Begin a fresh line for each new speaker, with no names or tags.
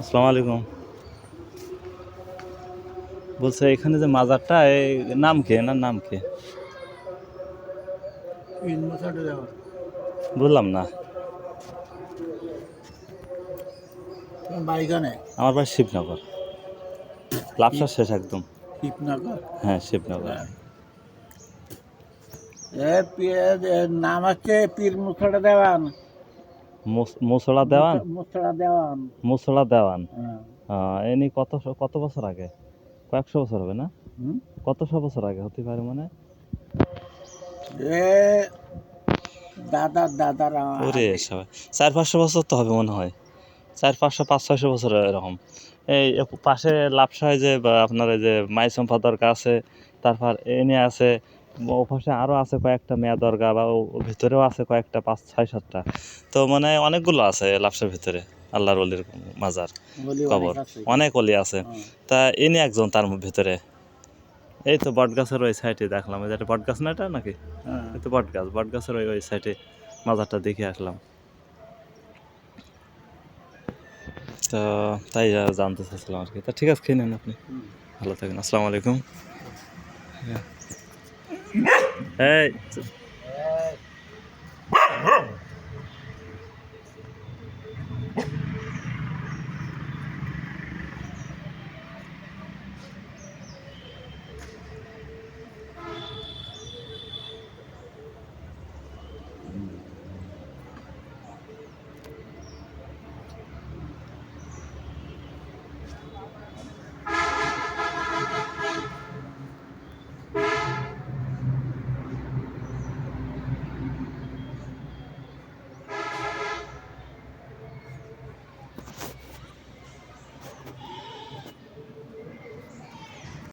আসসালামু আলাইকুম। বলছে এখানে যে মাজারটা এই নাম কে? না নাম কে? বললাম না। আমার বাড়ি শিবনগর। লাভসা শেষ একদম।
শিবনগর?
হ্যাঁ শিবনগর।
এ নাম হচ্ছে পীর মুসড়া দেওয়ান।
মুসলা দেওয়ান?
মুসড়া দেওয়ান।
মুসলা দেওয়ান?
হ্যাঁ।
এনি কত কত বছর আগে? কয়েকশো বছর হবে না?
হুম?
কতশো বছর আগে হতে পারে মানে?
এ দাদা দাদার।
ওরে সবাই। চার পাঁচশো বছর তো হবে মনে হয়। চার পাঁচশো পাঁচ ছয়শো বছর এরকম। এই পাশে লাপসায় যে বা আপনার এই যে মাইসম দরগা আছে তারপর এনে আছে ও পাশে আরও আছে কয়েকটা মেয়া দরগা বা ভিতরেও আছে কয়েকটা পাঁচ ছয় সাতটা। তো মানে অনেকগুলো আছে লাপসার ভিতরে আল্লাহর অলির মাজার কবর।
অনেক
অলি আছে।
হ্যাঁ।
তা ইনি একজন তার ভিতরে। এই তো বট গাছের ওই সাইডে দেখলাম। একটা বট গাছ না এটা নাকি?
হ্যাঁ।
এই তো বট গাছ বট গাছের ওই ওই সাইডে মাজারটা দেখে আসলাম। তো তাই জানতে চাচ্ছিলাম আর কি। তা ঠিক আছে খেয়ে নেন আপনি। ভালো থাকেন। আসসালামু আলাইকুম। এই